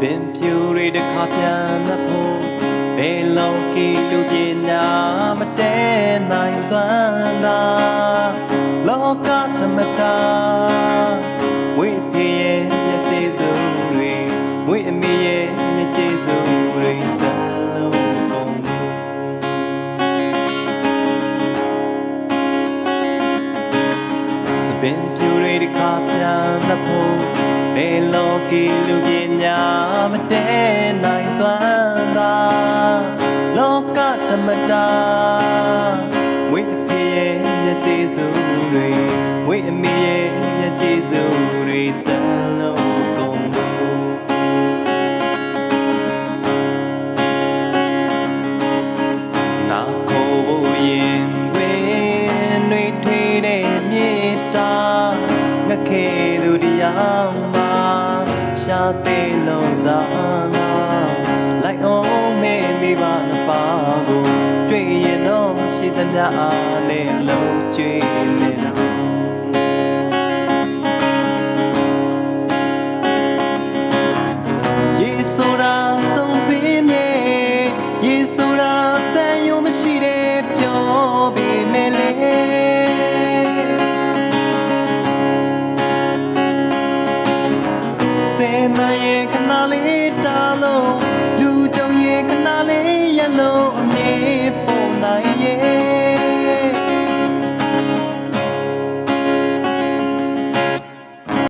ပင်ပြူတွေတစ်ခါပြန်နှပ်ဖို့ဘယ်လောကီလူပညာမတဲနိုင်စွမ်းသာလောကဓမ္မတာဝိဖေရဲ့မျက်ကျေးဇူးတွေဝိအမေရဲ့မျက်ကျေးဇူးတွေစလုံးကုန်စပင်ပြူတွေတစ်ခါပြန်နှပ်ဖို့ဘယ်လောကီလူပညာ မတဲနိုင်စွမ်းသာလောကဓမ္မတာဝိအဖေရဲ့မျက်ကျေးဇူးတွေဝိအမေရဲ့မျက်ကျေးဇူးတွေစလုံးကုန်လို့နာကိုရင်တွင်နှွေထွေးတဲ့မြေတာငါခဲသူတရားမှာရှာသေးလုံး ပါကိုတွေ့ရင်တော့ရှိသမျှအားနဲ့လုံးကျွေးနေတော့ယေဆိုတာဆုံးစင်းနေယေဆိုတာဆန်ယုံမရှိတဲ့ပြောပေမဲ့လေစေမရဲ့ခဏလေးတားလို့